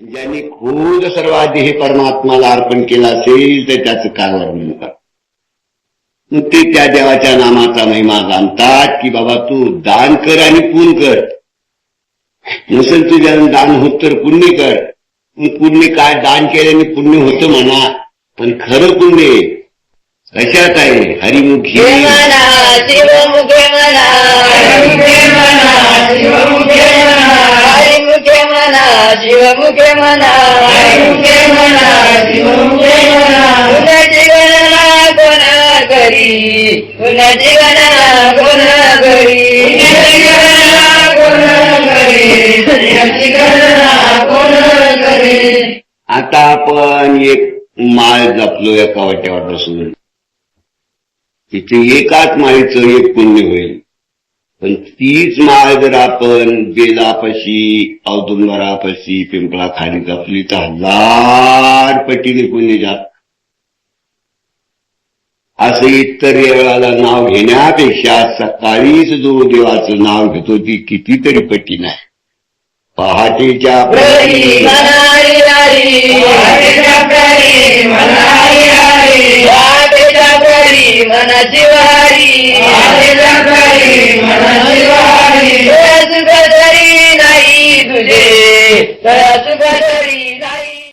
ज्यांनी खुद सर्वाधी हे परमात्माला अर्पण केला असेल तर त्याचं काय वर्णन करतात ते त्या देवाच्या नामाचा महिमा जाणतात की बाबा तू दान कर आणि पुण्य कर. नसेल तुझ्या दान होत तर पुण्य कर. पुण्य काय? दान केल्याने पुण्य होतं म्हणा. पण खरं पुण्य कशात आहे? हरिमुखी. म्हणा शिवमुखे म्हणा मुखे म्हणा, शिवमुखे म्हणा. कुणाची गणना कोण करी कुणाची गणना कोण करी पुण्याची गणना कोण करी? घरी आता आपण एक माळ जपलो एका वाट्यावर बसून तिथे एकाच माळीचं एक पुण्य होईल पण तीच माळ जर आपण बेलापाशी औदुंबरापाशी पिंपळा खाली जपली तर हजार पटीने पुण्य जात असं इतर वेळाला नाव घेण्यापेक्षा सकाळीच जो देवाचं नाव घेतो ती कितीतरी पटीन आहे पहाटेच्या प्रहरी मनारी 对呀，就在这里。